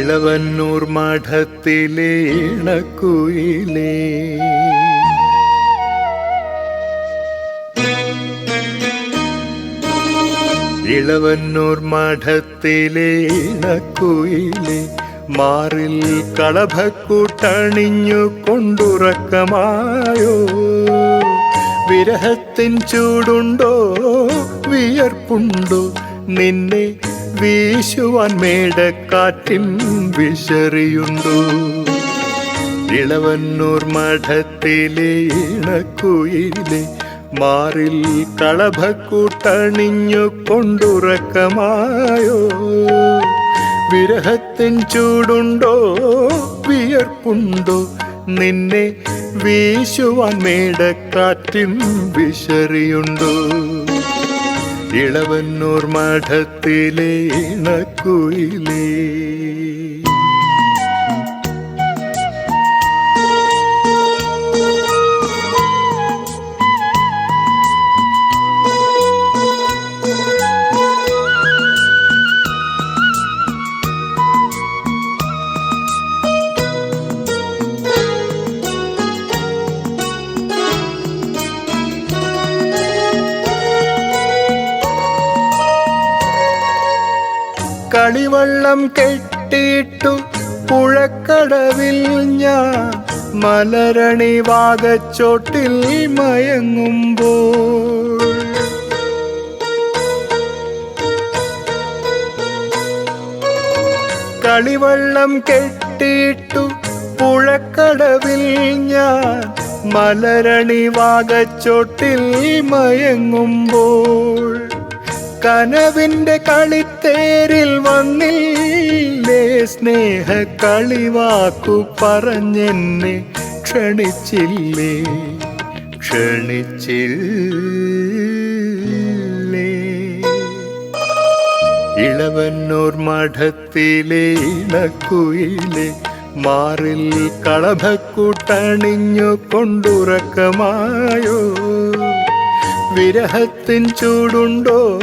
ഇളവന്നൂർ മഠത്തിലെ ഇണക്കുയിലേ. ഇളവന്നൂർ മഠത്തിലെ ഇണക്കുയിലെ. മാറിൽ കളഭക്കൂട്ടണിഞ്ഞു കൊണ്ടുറക്കമായോ. വിരഹത്തിൻ ചൂടുണ്ടോ വിയർപ്പുണ്ടോ നിന്നെ വീശുവാൻ മേടക്കാറ്റിൻ വിശറിയുണ്ടോ ഇളവന്നൂർ മഠത്തിലെ ഇണക്കുയിലെ മാറിൽ കളഭക്കൂട്ടണിഞ്ഞു കൊണ്ടുറക്കമായോ? വിരഹത്തിൻ ചൂടുണ്ടോ? വിയർപ്പുണ്ടോ? നിന്നെ വീശുവാൻ മേടക്കാറ്റിൻ വിശറിയുണ്ടോ? ഇളവന്നൂർ മഠത്തിലെ ഇണക്കുയിലേ. കളിവള്ളം കെട്ടിയിട്ടു പുഴക്കടവിൽ ഞാൻ മലരണി വാഗച്ചോട്ടിൽ മയങ്ങുമ്പോൾ. കളിവള്ളം കെട്ടിയിട്ടു പുഴക്കടവിൽ ഞാൻ മലരണി വാഗച്ചോട്ടിൽ മയങ്ങുമ്പോൾ. കനവിന്റെ കളിത്തേരിൽ വന്നില്ലേ? സ്നേഹ കളിവാക്കു പറഞ്ഞെന്നെ ക്ഷണിച്ചില്ലേ? ക്ഷണിച്ചില്ലേ? ഇളവന്നൂർ മഠത്തിലെ ഇളക്കുയിലെ മാറിൽ കളഭക്കൂട്ടണിഞ്ഞു കൊണ്ടുറക്കമായോ? വിരഹത്തിൻ ചൂടുണ്ടോ?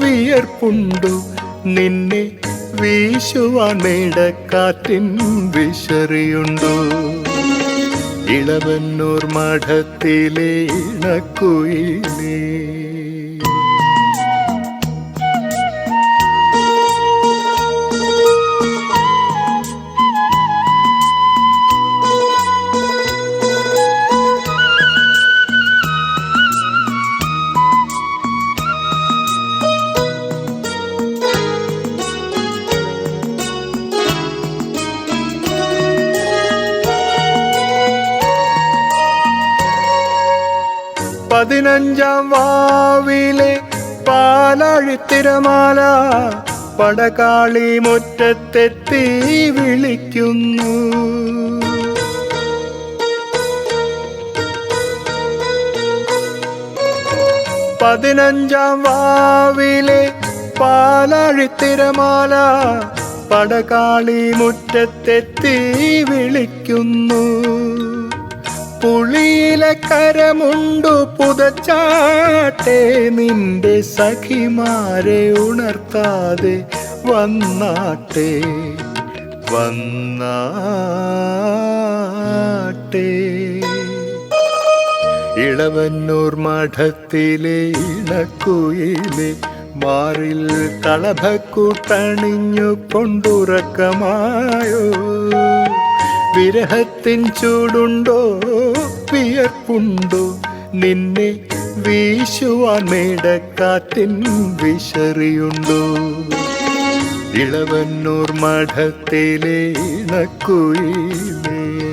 വിയർപ്പുണ്ടോ? നിന്നെ വീശുവാൻ കാറ്റിൻ വിശറിയുണ്ടോ? ഇളവന്നൂർ മഠത്തിലെ ഇണക്കുയിലേ പതിനഞ്ചാം വാവിലെ പാലാഴിത്തിരമാല പടകാളി മുറ്റത്തെത്തി വിളിക്കുന്നു. പതിനഞ്ചാം വാവിലെ പാലാഴിത്തിരമാല പടകാളി മുറ്റത്തെത്തി വിളിക്കുന്നു. പുളിയിലെ കരമുണ്ടു പുതച്ചാട്ടെ നിന്റെ സഖിമാരെ ഉണർത്താതെ വന്നാട്ടെ വന്നാട്ടെ. ഇളവന്നൂർ മഠത്തിലെ ഇണക്കുയിലെ മാറിൽ കളഭക്കൂട്ടണിഞ്ഞു കൊണ്ടുറക്കമായോ വിരഹത്തിൻ ചൂടുണ്ടോ? വിയർപ്പുണ്ടോ? നിന്നെ വീശുവാൻ മേടക്കാറ്റിൻ വിശറിയുണ്ടോ? ഇളവന്നൂർ മഠത്തിലെ ഇണക്കുയിലേ